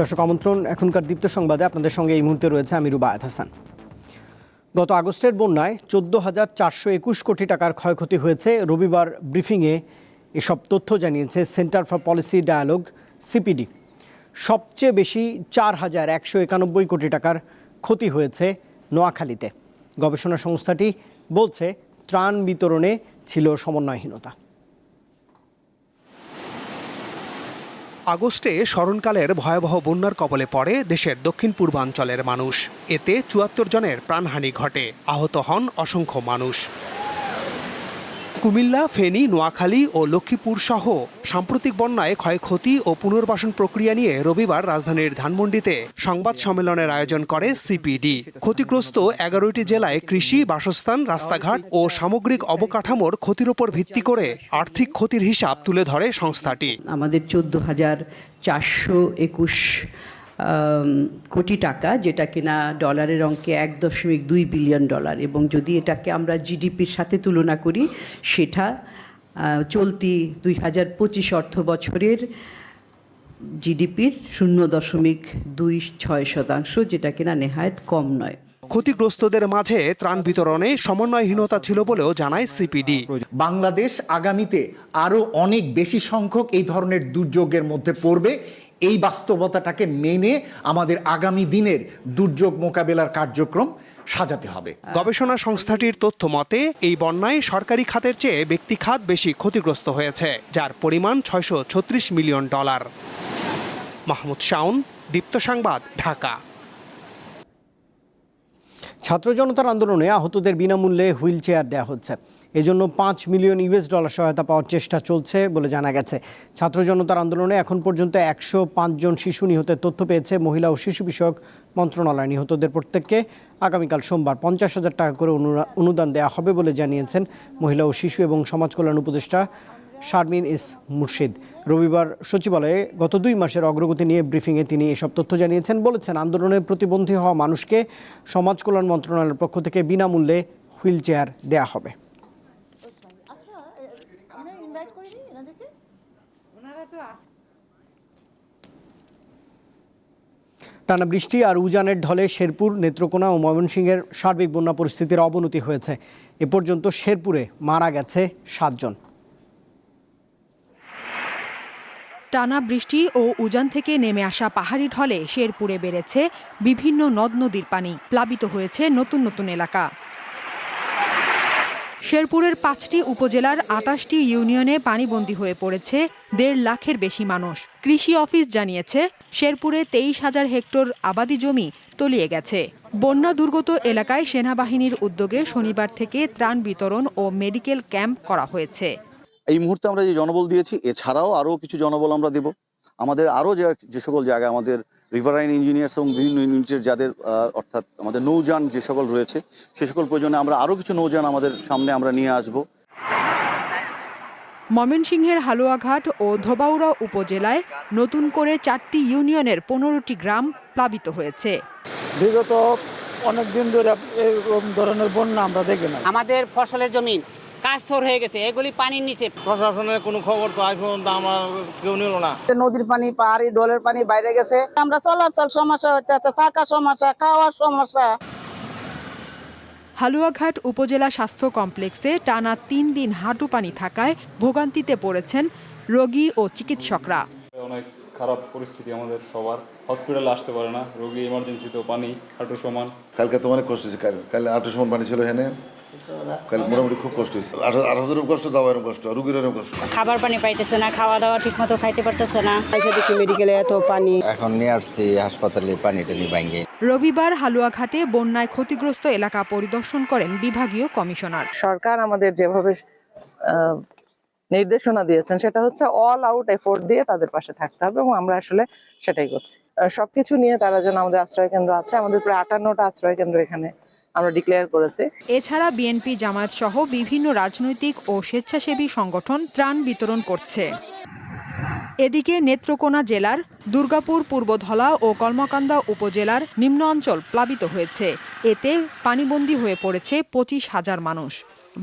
দর্শক আমন্ত্রণ, এখনকার দীপ্ত সংবাদে আপনাদের সঙ্গে এই মুহূর্তে রয়েছে আমি রুবায়াত হাসান। গত আগস্টের বন্যায় চোদ্দ হাজার চারশো একুশ কোটি টাকার ক্ষয়ক্ষতি হয়েছে। রবিবার ব্রিফিংয়ে এসব তথ্য জানিয়েছে centre for policy dialogue, CPD. সবচেয়ে বেশি চার হাজার একশো একানব্বই কোটি টাকার ক্ষতি হয়েছে নোয়াখালীতে। গবেষণা সংস্থাটি বলছে, ত্রাণ বিতরণে ছিল সমন্বয়হীনতা। আগস্টে স্মরণকালের ভয়াবহ বন্যার কবলে পড়ে দেশের দক্ষিণ পূর্বাঞ্চলের মানুষ। এতে চুয়াত্তর জনের প্রাণহানি ঘটে। আহত হন অসংখ্য মানুষ। কুমিল্লা, ফেনী, নোয়াখালী ও লক্ষ্মীপুর সহ সাম্প্রতিক বন্যায় ক্ষয়ক্ষতি ও পুনর্বাসন প্রক্রিয়া নিয়ে রবিবার রাজধানীর ধানমন্ডিতে সংবাদ সম্মেলনের আয়োজন করে সিপিডি। ক্ষতিগ্রস্ত এগারোটি জেলায় কৃষি, বাসস্থান, রাস্তাঘাট ও সামগ্রিক অবকাঠামোর ক্ষতির ওপর ভিত্তি করে আর্থিক ক্ষতির হিসাব তুলে ধরে সংস্থাটি। আমাদের চোদ্দ হাজার চারশো একুশ কোটি টাকা যেটা কিনা ডলারের অঙ্কে এক দশমিক দুই বিলিয়ন ডলার। এবং যদি এটাকে আমরা জিডিপির সাথে তুলনা করি সেটা চলতি দুই হাজার পঁচিশ অর্থ বছরের জিডিপির শূন্য দশমিক দুই ছয় শতাংশ যেটা কিনা নেহায়ত কম নয়। ক্ষতিগ্রস্তদের মাঝে ত্রাণ বিতরণে সমন্বয়হীনতা ছিল বলেও জানায় সিপিডি। বাংলাদেশ আগামীতে আরও অনেক বেশি সংখ্যক এই ধরনের দুর্যোগের মধ্যে পড়বে। এই বাস্তবতাটাকে মেনে আমাদের আগামী দিনের দুর্যোগ মোকাবেলার কার্যক্রম সাজাতে হবে। গবেষণা সংস্থাটির তথ্য মতে এই বন্যায় সরকারি খাতের চেয়ে ব্যক্তি খাত বেশি ক্ষতিগ্রস্ত হয়েছে যার পরিমাণ ছয়শো ছত্রিশ মিলিয়ন ডলার। মাহমুদ শাওন দীপ্ত সংবাদ ঢাকা। ছাত্র জনতার আন্দোলনে আহতদের বিনামূল্যে হুইল চেয়ার দেওয়া হচ্ছে। এজন্য পাঁচ মিলিয়ন ইউএস ডলার সহায়তা পাওয়ার চেষ্টা চলছে বলে জানা গেছে। ছাত্র জনতার আন্দোলনে এখন পর্যন্ত একশো জন শিশু নিহতের তথ্য পেয়েছে মহিলা ও শিশু বিষয়ক মন্ত্রণালয়। নিহতদের প্রত্যেককে আগামীকাল সোমবার পঞ্চাশ হাজার টাকা করে অনুদান দেওয়া হবে বলে জানিয়েছেন মহিলা ও শিশু এবং সমাজ কল্যাণ উপদেষ্টা শারমিন ইস মুর্শিদ। রবিবার সচিবালয়ে গত দুই মাসের অগ্রগতি নিয়ে ব্রিফিংয়ে তিনি এসব তথ্য জানিয়েছেন। বলেছেন, আন্দোলনে প্রতিবন্ধী হওয়া মানুষকে সমাজ কল্যাণ মন্ত্রণালয়ের পক্ষ থেকে বিনামূল্যে হুইল চেয়ার দেওয়া হবে। আমরা ইনভাইট করিনি এনাদেরকে? টানা বৃষ্টি আর উজানের ঢলে শেরপুর নেত্রকোনা ও ময়মনসিংহের সার্বিক বন্যা পরিস্থিতির অবনতি হয়েছে। এ পর্যন্ত শেরপুরে মারা গেছে সাতজন। টানা বৃষ্টি ও উজান থেকে নেমে আসা পাহাড়ি ঢলে শেরপুরে বেড়েছে বিভিন্ন নদ নদীর পানি। প্লাবিত হয়েছে নতুন নতুন এলাকা। শেরপুরের পাঁচটি উপজেলার আটাশটি ইউনিয়নে পানিবন্দী হয়ে পড়েছে দেড় লাখের বেশি মানুষ। কৃষি অফিস জানিয়েছে, শেরপুরে তেইশ হাজার হেক্টর আবাদি জমি তলিয়ে গেছে। বন্যা দুর্গত এলাকায় সেনাবাহিনীর উদ্যোগে শনিবার থেকে ত্রাণ বিতরণ ও মেডিকেল ক্যাম্প করা হয়েছে। এই মুহূর্তে আমরা যে জনবল দিয়েছি, এছাড়াও আরও কিছু জনবল আমরা দেব। আমাদের আরও যে সকল জায়গায় আমাদের রিভারাইন ইঞ্জিনিয়ার্স এবং বিভিন্ন ইউনিটের যাদের অর্থাৎ আমাদের নৌযান যে সকল রয়েছে সে সকল প্রয়োজনে আমরা আরও কিছু নৌযান আমাদের সামনে আমরা নিয়ে আসব। ময়মনসিংহের হালুয়াঘাট ও ধোবাউড়া উপজেলায় নতুন করে চারটি ইউনিয়নের পনেরোটি গ্রাম প্লাবিত হয়েছে। বিগত অনেক দিন ধরে এরকম ধরনের বন্যা আমরা দেখি না। আমাদের ফসলের জমিন কাস্তর হয়ে গেছে এগুলি পানির নিচে। প্রশাসনের কোনো খবর তো আজ পর্যন্ত আমার কেউ নিল না। নদীর পানি পাহাড়ি ডোলের পানি বাইরে গেছে। আমরা চলাচল সমস্যা হতে আছে থাকা সমস্যা খাওয়ার সমস্যা। হালুয়াঘাট উপজেলা স্বাস্থ্য কমপ্লেক্সে টানা তিন দিন হাঁটু পানি থাকায় ভোগান্তিতে পড়েছেন রোগী ও চিকিৎসকরা। অনেক খারাপ পরিস্থিতি আমাদের সবার। হসপিটালে আসতে পারে না রোগী ইমার্জেন্সিতেও পানি হাঁটু সমান। কালকে তো অনেক কষ্ট হয়েছে কাল কাল আটটার সময় পানি ছিল এখানে। কাল মোটামুটি খুব কষ্ট হয়েছে। আঠারো আঠারোদেরও কষ্ট যাওয়া এরকম কষ্ট রুগীর এরকম কষ্ট। খাবার পানি পাইতেছে না খাওয়া দাওয়া ঠিক মতো খাইতে পারতেছে না। এসে দেখি মেডিকেলে এত পানি? এখন নিয়ে আসছি হাসপাতালে পানি টানি ভাঙ্গে। রবিবার হালুয়াঘাটে বন্যায় ক্ষতিগ্রস্ত এলাকা পরিদর্শন করেন বিভাগীয় কমিশনার। সরকার আমাদের যেভাবে আহ, নির্দেশনা দিয়েছেন সেটা হচ্ছে অল আউট এফোর্ট দিয়ে তাদের পাশে থাকতে হবে এবং আমরা আসলে সেটাই করছি। সবকিছু নিয়ে তারা যেন আমাদের আশ্রয় কেন্দ্র আছে। আমাদের প্রায় আটান্নটা আশ্রয় কেন্দ্র এখানে আমরা ডিক্লেয়ার করেছি। এছাড়া বিএনপি জামায়াত সহ বিভিন্ন রাজনৈতিক ও স্বেচ্ছাসেবী সংগঠন ত্রাণ বিতরণ করছে। এদিকে নেত্রকোনা জেলার দুর্গাপুর, পূর্বধলা ও কলমাকান্দা উপজেলার নিম্ন অঞ্চল প্লাবিত হয়েছে। এতে পানিবন্দী হয়ে পড়েছে পঁচিশ হাজার মানুষ।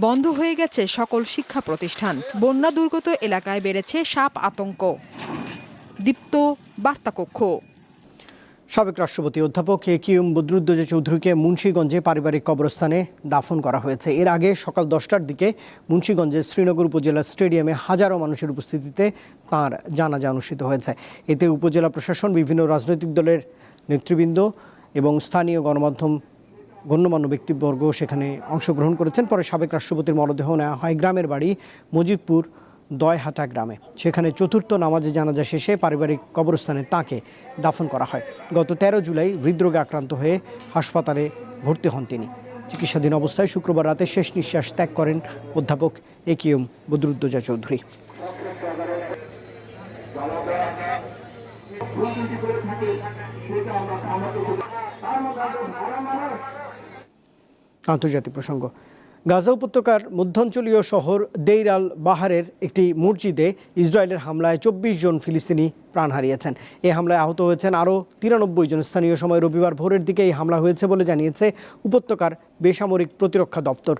বন্ধ হয়ে গেছে সকল শিক্ষা প্রতিষ্ঠান। বন্যা দুর্গত এলাকায় বেড়েছে সাপ আতঙ্ক। দীপ্ত বার্তাকক্ষ। সাবেক রাষ্ট্রপতি অধ্যাপক এ কিউম বদরুদ্দোজা চৌধুরীকে মুন্সীগঞ্জে পারিবারিক কবরস্থানে দাফন করা হয়েছে। এর আগে সকাল দশটার দিকে মুন্সীগঞ্জের শ্রীনগর উপজেলা স্টেডিয়ামে হাজারো মানুষের উপস্থিতিতে তাঁর জানাজা অনুষ্ঠিত হয়েছে। এতে উপজেলা প্রশাসন, বিভিন্ন রাজনৈতিক দলের নেতৃবৃন্দ এবং স্থানীয় গণমাধ্যম, গণ্যমান্য ব্যক্তিবর্গ সেখানে অংশগ্রহণ করেছেন। পরে সাবেক রাষ্ট্রপতির মরদেহ নেওয়া হয়। গ্রামের বাড়ি মজিদপুর দয়হাটা গ্রামে। সেখানে চতুর্থ নামাজে জানাজা শেষে পারিবারিক কবরস্থানে তাকে দাফন করা হয়। গত তেরো জুলাই হৃদরোগে আক্রান্ত হয়ে হাসপাতালে ভর্তি হন তিনি। চিকিৎসাধীন অবস্থায় শুক্রবার রাতে শেষ নিঃশ্বাস ত্যাগ করেন অধ্যাপক একিউম বদরুদ্দোজা চৌধুরী। আন্তর্জাতিক প্রসঙ্গ। গাজা উপত্যকার মধ্যাঞ্চলীয় শহর দেইর আল বাহারের একটি মসজিদে ইসরায়েলের হামলায় চব্বিশ জন ফিলিস্তিনি প্রাণ হারিয়েছেন। এই হামলায় আহত হয়েছেন আরও তিরানব্বই জন। স্থানীয় সময় রবিবার ভোরের দিকে এই হামলা হয়েছে বলে জানিয়েছে উপত্যকার বেসামরিক প্রতিরক্ষা দপ্তর।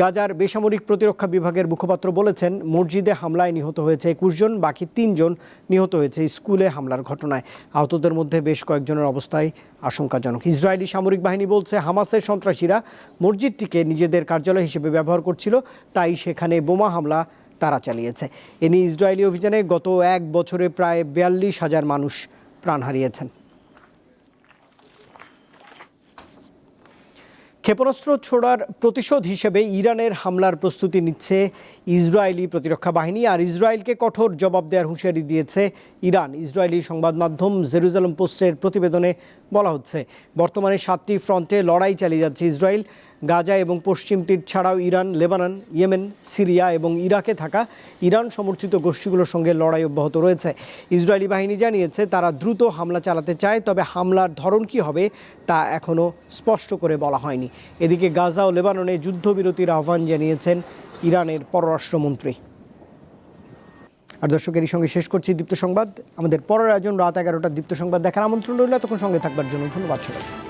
গাজার বেসামরিক প্রতিরক্ষা বিভাগের মুখপাত্র বলেছেন, মসজিদে হামলায় নিহত হয়েছে একুশ জন, বাকি তিনজন নিহত হয়েছে স্কুলে হামলার ঘটনায়। আহতদের মধ্যে বেশ কয়েকজনের অবস্থায় আশঙ্কাজনক। ইসরায়েলি সামরিক বাহিনী বলছে, হামাসের সন্ত্রাসীরা মসজিদটিকে নিজেদের কার্যালয় হিসেবে ব্যবহার করছিল, তাই সেখানে বোমা হামলা তারা চালিয়েছে। এ নিয়ে ইসরায়েলি অভিযানে গত এক বছরে প্রায় বিয়াল্লিশ হাজার মানুষ প্রাণ হারিয়েছেন। ক্ষেপণাস্ত্র ছোড়ার প্রতিশোধ হিসেবে ইরানের হামলার প্রস্তুতি নিচ্ছে ইসরায়েলি প্রতিরক্ষা বাহিনী আর ইসরায়েলকে কঠোর জবাব দেওয়ার হুঁশিয়ারি দিয়েছে ইরান। ইসরায়েলি সংবাদ মাধ্যম জেরুজালেম পোস্টের প্রতিবেদনে বলা হচ্ছে, বর্তমানে সাতটি ফ্রন্টে লড়াই চালিয়ে যাচ্ছে ইসরায়েল। গাজা এবং পশ্চিম তীর ছাড়াও ইরান, লেবানন, ইয়েমেন, সিরিয়া এবং ইরাকে থাকা ইরান সমর্থিত গোষ্ঠীগুলোর সঙ্গে লড়াই অব্যাহত রয়েছে। ইসরায়েলি বাহিনী জানিয়েছে, তারা দ্রুত হামলা চালাতে চায়, তবে হামলার ধরন কী হবে তা এখনও স্পষ্ট করে বলা হয়নি। এদিকে গাজা ও লেবাননে যুদ্ধবিরতির আহ্বান জানিয়েছেন ইরানের পররাষ্ট্রমন্ত্রী। আর দর্শকের সঙ্গে শেষ করছি দীপ্ত সংবাদ। আমাদের পরের আয়োজন রাত এগারোটা দীপ্ত সংবাদ দেখার আমন্ত্রণ রইল। তখন সঙ্গে থাকবার জন্য ধন্যবাদ সবাই